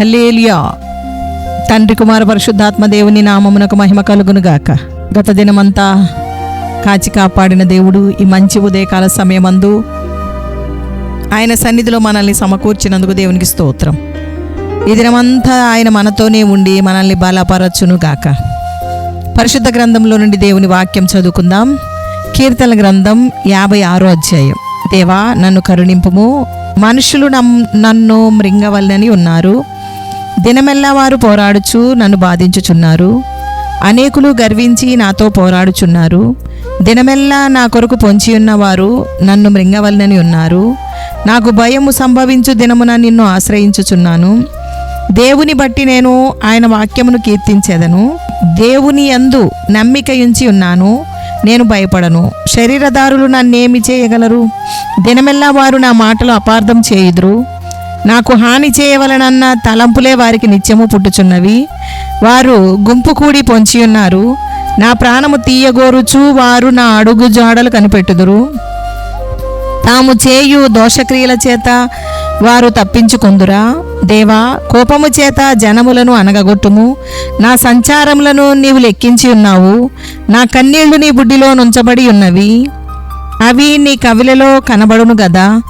Hallelujah తండ్రి కుమార పరిశుద్ధాత్మ దేవుని నామమునకు మహిమ కలుగునుగాక. గత దినమంతా కాచి కాపాడిన దేవుడు ఈ మంచి ఉదయకాల సమయమందు ఆయన సన్నిధిలో మనల్ని సమకూర్చినందుకు దేవునికి స్తోత్రం. ఈ దినమంతా ఆయన మనతోనే ఉండి మనల్ని బలపరచును గాక పరిశుద్ధ గ్రంథంలో నుండి దేవుని వాక్యం చదువుకుందాం. కీర్తన గ్రంథం యాభై ఆరో అధ్యాయం. దేవా నన్ను కరుణింపుము. మనుషులు నన్ను మృంగవల్లని ఉన్నారు. దినమెల్లా వారు పోరాడుచు నన్ను బాధించుచున్నారు. అనేకులు గర్వించి నాతో పోరాడుచున్నారు. దినమెల్లా నా కొరకు పొంచి ఉన్నవారు నన్ను మృంగవల్లని ఉన్నారు. నాకు భయము సంభవించు దినమున నిన్ను ఆశ్రయించుచున్నాను. దేవుని బట్టి నేను ఆయన వాక్యమును కీర్తించేదను. దేవుని యందు నమ్మిక ఉంచి ఉన్నాను. నేను భయపడను. శరీరదారులు నన్నేమి చేయగలరు? దినమెల్లా వారు నా మాటలు అపార్థం చేయుదురు. నాకు హాని చేయవలనన్న తలంపులే వారికి నిత్యము పుట్టుచున్నవి. వారు గుంపు కూడి పొంచి ఉన్నారు. నా ప్రాణము తీయగోరుచు వారు నా అడుగు జాడలు కనిపెట్టుదురు. తాము చేయు దోషక్రియల చేత వారు తప్పించుకుందురా. దేవా కోపము చేత జనములను అనగగొట్టుము నా సంచారములను నీవు లెక్కించి ఉన్నావు. నా కన్నీళ్ళు నీ బుడ్డిలో నుంచబడి ఉన్నవి. అవి నీ కవిలలో కనబడును గదా.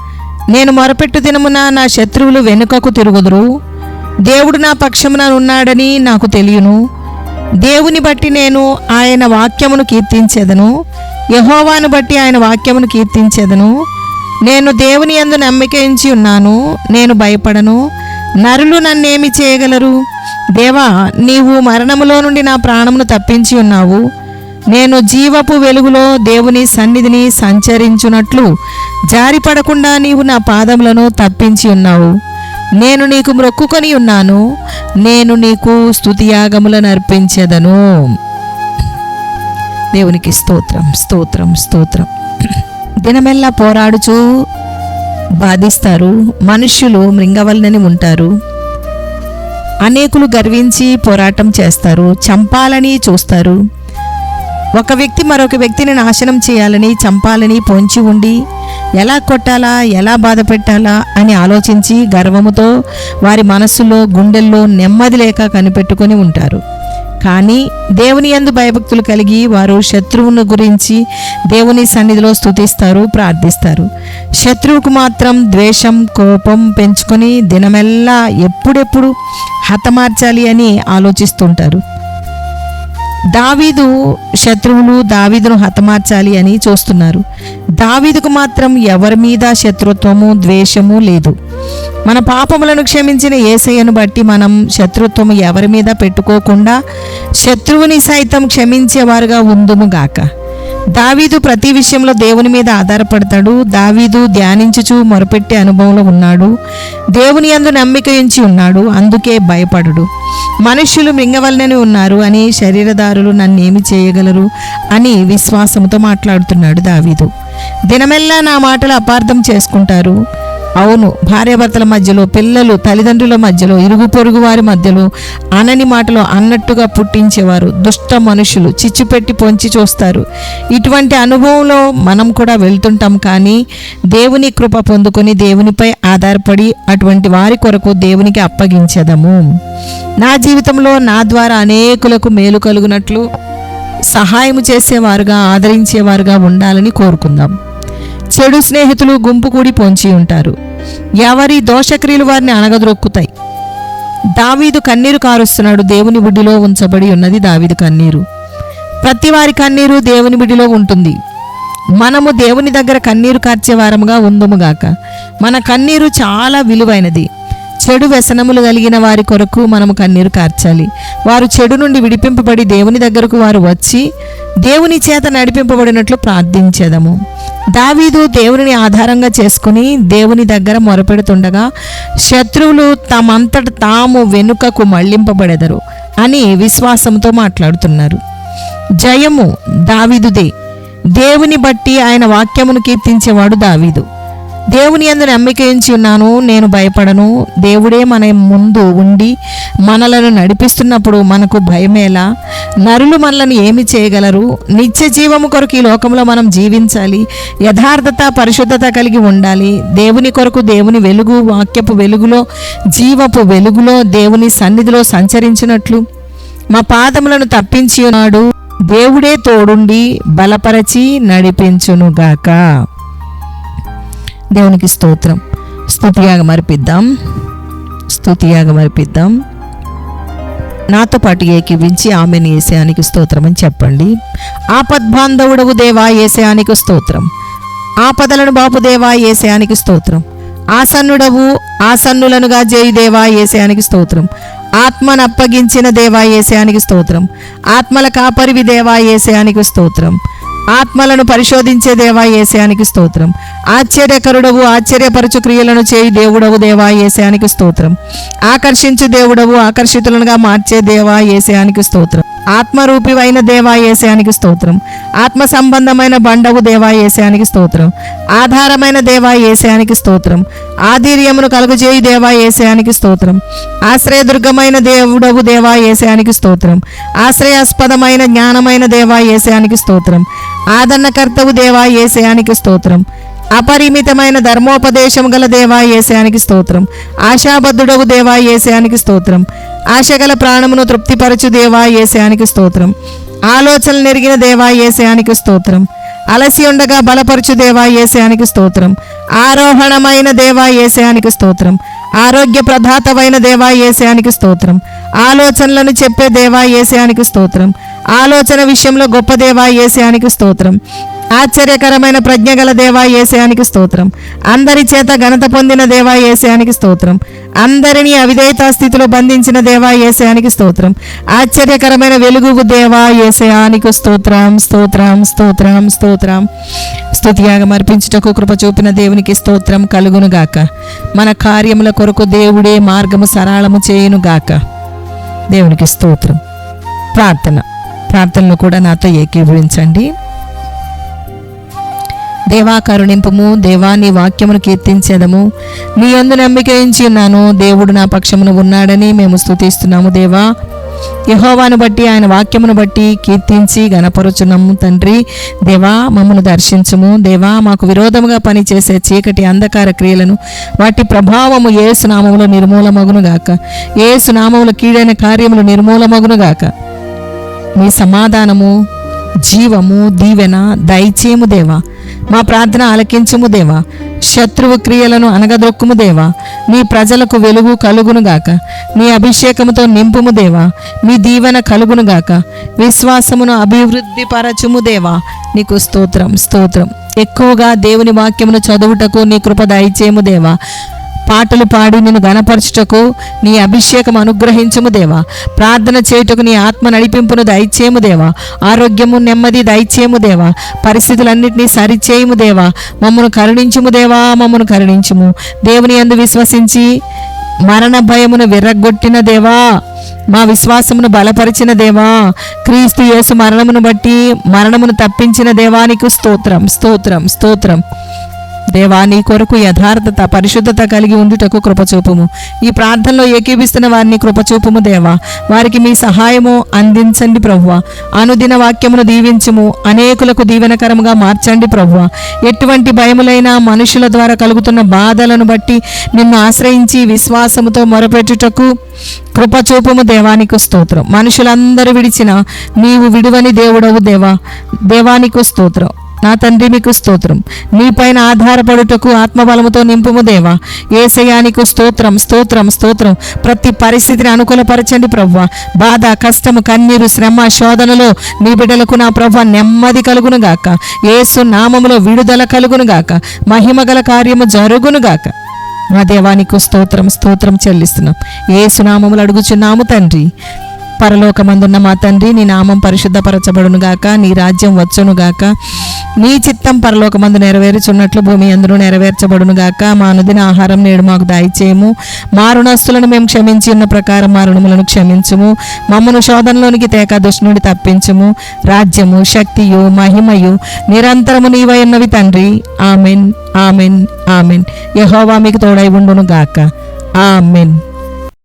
నేను మొరపెట్టు దినమున నా శత్రువులు వెనుకకు తిరుగుదురు. దేవుడు నా పక్షమున ఉన్నాడని నాకు తెలియను. దేవుని బట్టి నేను ఆయన వాక్యమును కీర్తించేదను. యహోవాను బట్టి ఆయన వాక్యమును కీర్తించేదను. నేను దేవుని యందు నమ్మకించి ఉన్నాను నేను భయపడను. నరులు నన్నేమి చేయగలరు? దేవా నీవు మరణములో నుండి నా ప్రాణమును తప్పించి ఉన్నావు. నేను జీవపు వెలుగులో దేవుని సన్నిధిని సంచరించున్నట్లు జారిపడకుండా నీవు నా పాదములను తప్పించి ఉన్నావు. నేను నీకు మ్రొక్కుకొని ఉన్నాను. నేను నీకు స్థుతియాగములను అర్పించదను. దేవునికి స్తోత్రం స్తోత్రం స్తోత్రం. దినమెల్లా పోరాడుచూ బాధిస్తారు. మనుష్యులు మృంగవల్లని ఉంటారు. అనేకులు గర్వించి పోరాటం చేస్తారు. చంపాలని చూస్తారు. ఒక వ్యక్తి మరొక వ్యక్తిని నాశనం చేయాలని చంపాలని పొంచి ఉండి ఎలా కొట్టాలా ఎలా బాధ పెట్టాలా అని ఆలోచించి గర్వముతో వారి మనస్సులో గుండెల్లో నెమ్మది లేక కనిపెట్టుకొని ఉంటారు. కానీ దేవుని యందు భయభక్తులు కలిగి వారు శత్రువును గురించి దేవుని సన్నిధిలో స్తుతిస్తారు ప్రార్థిస్తారు. శత్రువుకు మాత్రం ద్వేషం కోపం పెంచుకొని దినమెల్లా ఎప్పుడెప్పుడు హతమార్చాలి అని ఆలోచిస్తుంటారు. దావీదు శత్రువులు దావీదును హతమార్చాలి అని చూస్తున్నారు. దావీదుకు మాత్రం ఎవరి మీద శత్రుత్వము ద్వేషము లేదు. మన పాపములను క్షమించిన ఏసయ్యను బట్టి మనం శత్రుత్వము ఎవరి మీద పెట్టుకోకుండా శత్రువుని సైతం క్షమించేవారుగా ఉందుముగాక దావీదు ప్రతి విషయంలో దేవుని మీద ఆధారపడతాడు. దావీదు ధ్యానించుచు మొరపెట్టే అనుభవంలో ఉన్నాడు. దేవుని అందు నమ్మిక ఉంచి ఉన్నాడు. అందుకే భయపడడు. మనుష్యులు మింగవలనని ఉన్నారు అని శరీరదారులు నన్నేమి చేయగలరు అని విశ్వాసంతో మాట్లాడుతున్నాడు దావీదు. దినమెల్లా నా మాటలు అపార్థం చేసుకుంటారు. అవును భార్యాభర్తల మధ్యలో పిల్లలు తల్లిదండ్రుల మధ్యలో ఇరుగు పొరుగు వారి మధ్యలో అనని మాటలు అన్నట్టుగా పుట్టించేవారు దుష్ట మనుషులు. చిచ్చుపెట్టి పొంచి చూస్తారు. ఇటువంటి అనుభవంలో మనం కూడా వెళ్తుంటాం కానీ దేవుని కృప పొందుకొని దేవునిపై ఆధారపడి అటువంటి వారి కొరకు దేవునికి అప్పగించదము. నా జీవితంలో నా ద్వారా అనేకులకు మేలు కలుగునట్లు సహాయం చేసేవారుగా ఆదరించేవారుగా ఉండాలని కోరుకుందాం. చెడు స్నేహితులు గుంపు కూడి పొంచి ఉంటారు. ఎవరి దోషక్రియలు వారిని అణగద్రొక్కుతాయి దావీదు కన్నీరు కారుస్తున్నాడు దేవుని బిడ్డిలో ఉంచబడి ఉన్నది దావీదు కన్నీరు. ప్రతి వారి కన్నీరు దేవుని బిడిలో ఉంటుంది. మనము దేవుని దగ్గర కన్నీరు కార్చే వారముగా ఉందముగాక మన కన్నీరు చాలా విలువైనది. చెడు వ్యసనములు కలిగిన వారి కొరకు మనము కన్నీరు కార్చాలి. వారు చెడు నుండి విడిపింపబడి దేవుని దగ్గరకు వారు వచ్చి దేవుని చేత నడిపింపబడినట్లు ప్రార్థించేదము. దావీదు దేవుని ఆధారంగా చేసుకుని దేవుని దగ్గర మొరపెడుతుండగా శత్రువులు తమంతట తాము వెనుకకు మళ్ళింపబడెదరు అని విశ్వాసంతో మాట్లాడుతున్నారు. జయము దావీదుదే. దేవుని బట్టి ఆయన వాక్యమును కీర్తించేవాడు దావీదు. దేవుని అందు నమ్మిక ఉంచి ఉన్నాను నేను భయపడను. దేవుడే మన ముందు ఉండి మనలను నడిపిస్తున్నప్పుడు మనకు భయమేలా నరులు మనలను ఏమి చేయగలరు? నిత్య జీవము కొరకు ఈ లోకంలో మనం జీవించాలి. యథార్థత పరిశుద్ధత కలిగి ఉండాలి. దేవుని కొరకు దేవుని వెలుగు వాక్యపు వెలుగులో జీవపు వెలుగులో దేవుని సన్నిధిలో సంచరించినట్లు. మా పాదములను తప్పించి ఉన్నాడు. దేవుడే తోడుండి బలపరచి నడిపించునుగాక. దేవునికి స్తోత్రం. స్థుతియాగం అర్పిద్దాం. స్థుతియాగం అర్పిద్దాం. నాతో పాటు ఏకీవించి ఆమెను ఏసయానికి స్తోత్రం అని చెప్పండి. ఆపద్బాంధవుడవు దేవా ఏసయానికి స్తోత్రం. ఆపదలను బాపు దేవా ఏసయానికి స్తోత్రం. ఆసన్నుడవు ఆసన్నులనుగా జేయు దేవా ఏసయానికి స్తోత్రం. ఆత్మను అప్పగించిన దేవా ఏసయానికి స్తోత్రం. ఆత్మల కాపరివి దేవా ఏసయానికి స్తోత్రం. ఆత్మలను పరిశోధించే దేవా ఏసయానికి స్తోత్రం. ఆశ్చర్యకరుడవు ఆశ్చర్యపరచు క్రియలను చేయి దేవుడవు దేవా ఏసయానికి స్తోత్రం. ఆకర్షించు దేవుడవు ఆకర్షితులనుగా మార్చే దేవా ఏసయానికి స్తోత్రం. ఆత్మరూపివైన దేవాయేశయానికి స్తోత్రం. ఆత్మ సంబంధమైన బండవు దేవా స్తోత్రం. ఆధారమైన దేవా స్తోత్రం. ఆధీర్యమును కలుగజేయి దేవా స్తోత్రం. ఆశ్రయదుర్గమైన దేవుడవు దేవాయేశయానికి స్తోత్రం. ఆశ్రయాస్పదమైన జ్ఞానమైన దేవాయేశయానికి స్తోత్రం. ఆదరణకర్తవు దేవాయేశయానికి స్తోత్రం. అపరిమితమైన ధర్మోపదేశం గల దేవాయేశయానికి స్తోత్రం. ఆశాబద్ధుడవు దేవాయేశయానికి స్తోత్రం. ఆశగల ప్రాణమును తృప్తిపరచు దేవా ఏసయానికి స్తోత్రం. ఆలోచనలు నెరిగిన దేవా ఏసయానికి స్తోత్రం. అలసి ఉండగా బలపరచు దేవా ఏసయానికి స్తోత్రం. ఆరోహణమైన దేవా ఏసయానికి స్తోత్రం. ఆరోగ్య ప్రధాతమైన దేవా ఏసయానికి స్తోత్రం. ఆలోచనలను చెప్పే దేవా ఏసయానికి స్తోత్రం. ఆలోచన విషయంలో గొప్ప దేవా ఏసయానికి స్తోత్రం. ఆశ్చర్యకరమైన ప్రజ్ఞ గల దేవా ఏసయానికి స్తోత్రం. అందరి చేత ఘనత పొందిన దేవా ఏసయానికి స్తోత్రం. అందరినీ అవిధేయతా స్థితిలో బంధించిన దేవా ఏసయానికి స్తోత్రం. ఆశ్చర్యకరమైన వెలుగు దేవా ఏసయానికి స్తోత్రం స్తోత్రం స్తోత్రం స్తోత్రం. స్థుతియాగం అర్పించుటకు కృప చూపిన దేవునికి స్తోత్రం కలుగును గాక మన కార్యముల కొరకు దేవుడే మార్గము సరళము చేయునుగాక. దేవునికి స్తోత్రం. ప్రార్థన. ప్రార్థనలు కూడా నాతో ఏకీభవించండి. దేవా కరుణింపము దేవా నీ వాక్యమును కీర్తించేదము. నీ అందు నమ్మిక ఉన్నాను. దేవుడు నా పక్షమును ఉన్నాడని మేము స్తుతిస్తున్నాము దేవా. యహోవాను బట్టి ఆయన వాక్యమును బట్టి కీర్తించి గణపరుచున్నాము తండ్రి. దేవా మమ్మను దర్శించము. దేవా మాకు విరోధముగా పనిచేసే చీకటి అంధకార క్రియలను వాటి ప్రభావము ఏ సునామములు నిర్మూలమగును గాక. ఏ సునామములు కీడైన కార్యములు నిర్మూలమగును గాక. మీ సమాధానము జీవము దీవెన దయచేము దేవా. మా ప్రార్థన ఆలకించుము దేవా. శత్రువు క్రియలను అనగదొక్కుము దేవా. మీ ప్రజలకు వెలుగు కలుగును గాక. అభిషేకముతో నింపుము దేవా. మీ దీవెన కలుగును గాక. విశ్వాసమును అభివృద్ధి పరచుము దేవా. నీకు స్తోత్రం స్తోత్రం. ఎక్కువగా దేవుని వాక్యమును చదువుటకు నీ కృప దయచేయము దేవా. పాటలు పాడి నిన్ను గణపరచుటకు నీ అభిషేకం అనుగ్రహించము దేవా. ప్రార్థన చేయుటకు నీ ఆత్మ నడిపింపును దయచేయము దేవా. ఆరోగ్యము నెమ్మది దయచేయము దేవా. పరిస్థితులన్నింటినీ సరిచేయము దేవా. మమ్మను కరుణించుము దేవా మమ్మను కరుణించుము. దేవుని యందు విశ్వసించి మరణ భయమును విర్రగొట్టిన దేవా. మా విశ్వాసమును బలపరిచిన దేవా. క్రీస్తు యేసు మరణమును బట్టి మరణమును తప్పించిన దేవానికి స్తోత్రం స్తోత్రం స్తోత్రం. దేవా నీ కొరకు యథార్థత పరిశుద్ధత కలిగి ఉండుటకు కృపచూపుము. ఈ ప్రార్థనలో ఏకీభిస్తున్న వారిని కృపచూపుము దేవా. వారికి మీ సహాయము అందించండి ప్రభువ. అనుదిన వాక్యమును దీవించుము అనేకులకు దీవెనకరముగా మార్చండి ప్రభువ. ఎటువంటి భయములైన మనుషుల ద్వారా కలుగుతున్న బాధలను బట్టి నిన్ను ఆశ్రయించి విశ్వాసముతో మొరపెట్టుటకు కృపచూపము దేవానికి స్తోత్రం. మనుషులందరూ విడిచిన నీవు విడువని దేవుడవు దేవా. దేవానికి స్తోత్రం. నా తండ్రి మీకు స్తోత్రం. నీపైన ఆధారపడుటకు ఆత్మబలముతో నింపుము దేవా. ఏసయానికి స్తోత్రం స్తోత్రం స్తోత్రం. ప్రతి పరిస్థితిని అనుకూలపరచండి ప్రవ్వ. బాధ కష్టము కన్నీరు శ్రమ శోధనలో నీ బిడ్డలకు నా ప్రవ్వ నెమ్మది కలుగునుగాక. ఏసు నామములో విడుదల కలుగును గాక మహిమగల కార్యము జరుగును గాక మా దేవానికి స్తోత్రం స్తోత్రం చెల్లిస్తున్నాం. ఏ సునామములు అడుగుచున్నాము తండ్రి. పరలోకమందున్న మా తండ్రి నీ నామం పరిశుద్ధపరచబడును గాక నీ రాజ్యం వచ్చును గాక. నీ చిత్తం పరలోకమందు నెరవేరుచున్నట్లు భూమి అందరూ నెరవేర్చబడును గాక. మా అనుదిన ఆహారం నేడు మాకు దాయిచేయము. మా రుణస్తులను మేము క్షమించి ఉన్న ప్రకారం మా రుణములను క్షమించుము. మమ్మను శోధనలోనికి తేక దుష్టునుడి తప్పించుము. రాజ్యము శక్తియు మహిమయు నిరంతరము నీవై ఉన్నవి తండ్రి. Amen amen amen. యహోవా మీకు తోడై ఉండును గాక. ఆమెన్.